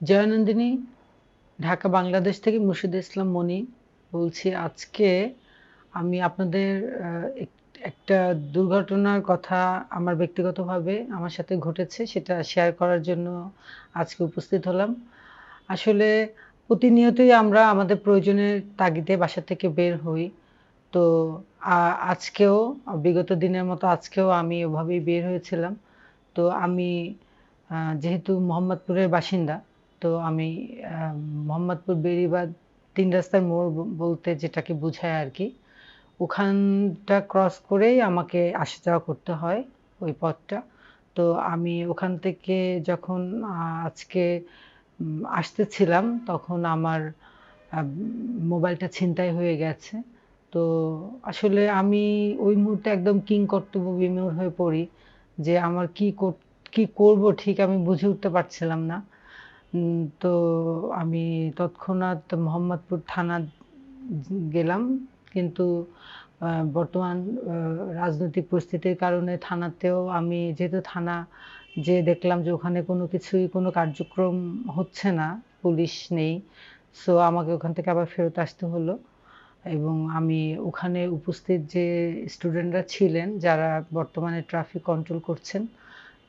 জয়নন্দিনী, ঢাকা, বাংলাদেশ থেকে মুর্শিদ ইসলাম মনি বলছি, আজকে আমি আপনাদের একটা দুর্ঘটনার কথা আমার ব্যক্তিগতভাবে আমার সাথে ঘটেছে, সেটা শেয়ার করার জন্য আজকে উপস্থিত হলাম। আসলে প্রতিনিয়তই আমরা আমাদের প্রয়োজনের তাগিদে বাসা থেকে বের হই। তো আজকেও, বিগত দিনের মতো আজকেও আমি ওভাবেই বের হয়েছিলাম। তো আমি যেহেতু মোহাম্মদপুরের বাসিন্দা তো আমি মোহাম্মদপুর বেড়িবাঁধ তিন রাস্তার মোড় বলতে যেটাকে বোঝায় আর কি ওখানটা ক্রস করেই আমাকে আসা যাওয়া করতে হয় ওই পথটা। তো আমি ওখান থেকে যখন আজকে আসতেছিলাম তখন আমার মোবাইলটা ছিনতাই হয়ে গেছে। তো আসলে আমি ওই মুহূর্তে একদম কিং কর্তব্য বিমূঢ় হয়ে পড়ি যে আমার কি কর- কি করব ঠিক আমি বুঝে উঠতে পারছিলাম না। তো আমি তৎক্ষণাৎ মোহাম্মদপুর থানা গেলাম। কিন্তু বর্তমান রাজনৈতিক পরিস্থিতির কারণে থানাতেও আমি যেহেতু থানা যে দেখলাম যে ওখানে কোনো কিছুই, কোনো কার্যক্রম হচ্ছে না, পুলিশ নেই, সো আমাকে ওখান থেকে আবার ফেরত আসতে হলো। এবং আমি ওখানে উপস্থিত যে স্টুডেন্টরা ছিলেন, যারা বর্তমানে ট্রাফিক কন্ট্রোল করছেন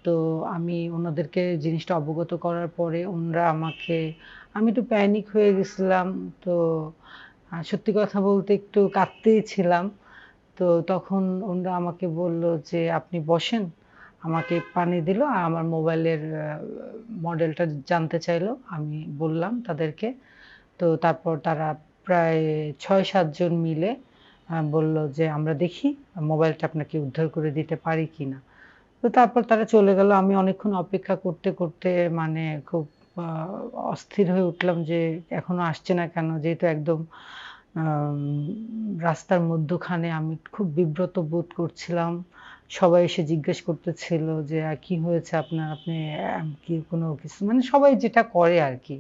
তো আমি ওনাদেরকে জিনিসটা অবগত করার পরে ওনারা আমাকে, আমি একটু প্যানিক হয়ে গেছিলাম, তো সত্যি কথা বলতে একটু কাঁদতেই ছিলাম। তো তখন ওনারা আমাকে বলল যে, আপনি বসেন। আমাকে পানি দিল আর আমার মোবাইলের মডেলটা জানতে চাইলো। আমি বললাম তাদেরকে। তো তারপর তারা প্রায় ছয় সাতজন মিলে বলল যে, আমরা দেখি মোবাইলটা আপনাকে উদ্ধার করে দিতে পারি কিনা। তো তারপর তারা চলে গেল। আমি অনেকক্ষণ অপেক্ষা করতে করতে মানে খুব অস্থির হয়ে উঠলাম যে এখনও আসছে না কেন? যেহেতু একদম রাস্তার মধ্যখানে আমি খুব বিব্রত বোধ করছিলাম। সবাই এসে জিজ্ঞেস করতেছিল যে কি হয়েছে আপনার? আপনি কি কোনো কিছু? মানে সবাই যেটা করে আর কি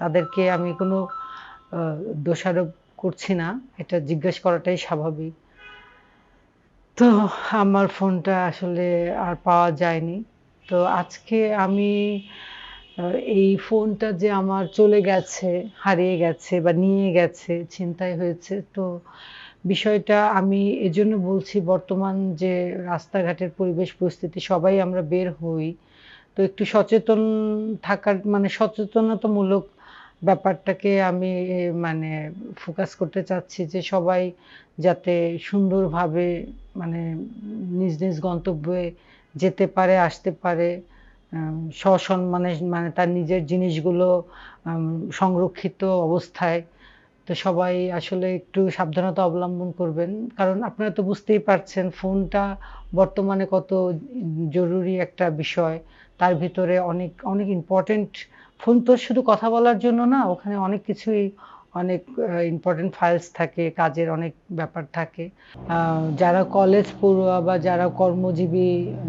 তাদেরকে আমি কোনো দোষারোপ করছি না। এটা জিজ্ঞেস করাটাই স্বাভাবিক। তো আমার ফোনটা আসলে আর পাওয়া যায়নি। তো আজকে আমি এই ফোনটা যে আমার চলে গেছে, হারিয়ে গেছে বা নিয়ে গেছে ছিনতাই হয়েছে। তো বিষয়টা আমি এজন্য বলছি, বর্তমান যে রাস্তাঘাটের পরিবেশ পরিস্থিতি, সবাই আমরা বের হই। তো একটু সচেতন থাকার মানে সচেতনতামূলক ব্যাপারটাকে আমি মানে ফোকাস করতে চাচ্ছি যে সবাই যাতে সুন্দরভাবে মানে নিজ নিজ গন্তব্যে যেতে পারে, আসতে পারে সসম্মানে মানে তার নিজের জিনিসগুলো সংরক্ষিত অবস্থায়। তো সবাই আসলে একটু সাবধানতা অবলম্বন করবেন। কারণ আপনারা তো বুঝতেই পারছেন, ফোনটা বর্তমানে কত জরুরি একটা বিষয়। তার ভিতরে অনেক অনেক ইম্পর্টেন্ট ফোন তো শুধু কথা বলার জন্য না, ওখানে অনেক কিছুই, অনেক ইম্পর্টেন্ট ফাইলস থাকে, কাজের অনেক ব্যাপার থাকে। যারা কলেজ পড়ুয়া বা যারা কর্মজীবী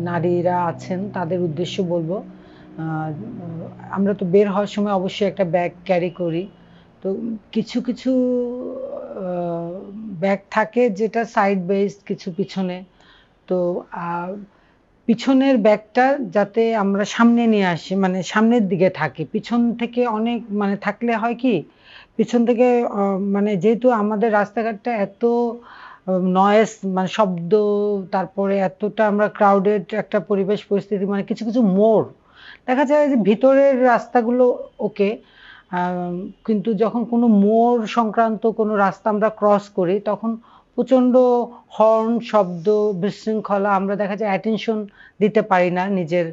নারীরা আছেন, তাদের উদ্দেশ্য বলব আমরা তো বের হওয়ার সময় অবশ্যই একটা ব্যাগ ক্যারি করি। তো কিছু কিছু ব্যাগ থাকে যেটা সাইড বেসড কিছু পিছনে। তো পিছনের ব্যাগটা যাতে আমরা সামনে নিয়ে আসি মানে সামনের দিকে থাকে। পিছন থেকে অনেক মানে থাকলে হয় কি, পিছন থেকে মানে যেহেতু আমাদের রাস্তাঘাটটা এত নয়েস মানে শব্দ, তারপরে এতটা আমরা ক্রাউডেড একটা পরিবেশ, পরিস্থিতি মানে কিছু কিছু মোড়, দেখা যায় যে ভিতরের রাস্তাগুলো ওকে কিন্তু যখন কোনো মোড় সংক্রান্ত কোনো রাস্তা আমরা ক্রস করি, তখন প্রচণ্ড হর্ন, শব্দ, বিশৃঙ্খলা আমরা দেখা যায় অ্যাটেনশন দিতে পারি না নিজের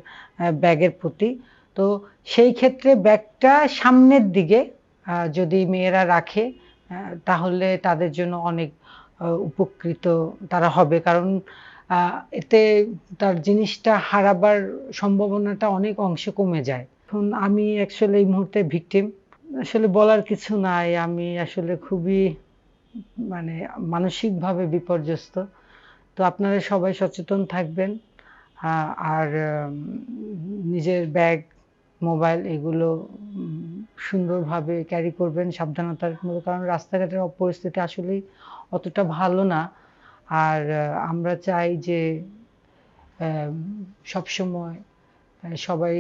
ব্যাগের প্রতি। তো সেই ক্ষেত্রে ব্যাগটা সামনের দিকে যদি মেয়েরা রাখে তাহলে তাদের জন্য অনেক উপকৃত তারা হবে। কারণ এতে তার জিনিসটা হারাবার সম্ভাবনাটা অনেক অংশে কমে যায়। এখন আমি অ্যাকচুয়ালি এই মুহূর্তে ভিকটিম আসলে বলার কিছু নাই। আমি আসলে খুবই মানে মানসিকভাবে বিপর্যস্ত। তো আপনারা সবাই সচেতন থাকবেন। আর নিজের ব্যাগ, মোবাইল এগুলো সুন্দরভাবে ক্যারি করবেন সাবধানতার মূলক কারণ। রাস্তাঘাটের পরিস্থিতি আসলেই অতটা ভালো না। আর আমরা চাই যে সব সময় সবাই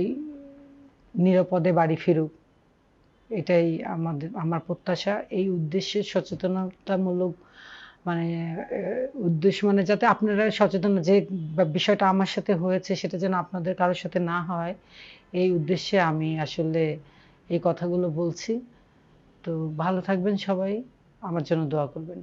নিরাপদে বাড়ি ফিরুক। এটাই আমাদের, আমার প্রত্যাশা, এই উদ্দেশ্যে সচেতনতামূলক মানে উদ্দেশ্য মানে যাতে আপনারা সচেতন যে বিষয়টা আমার সাথে হয়েছে সেটা যেন আপনাদের কারোর সাথে না হয়, এই উদ্দেশ্যে আমি আসলে এই কথাগুলো বলছি। তো ভালো থাকবেন সবাই, আমার জন্য দোয়া করবেন।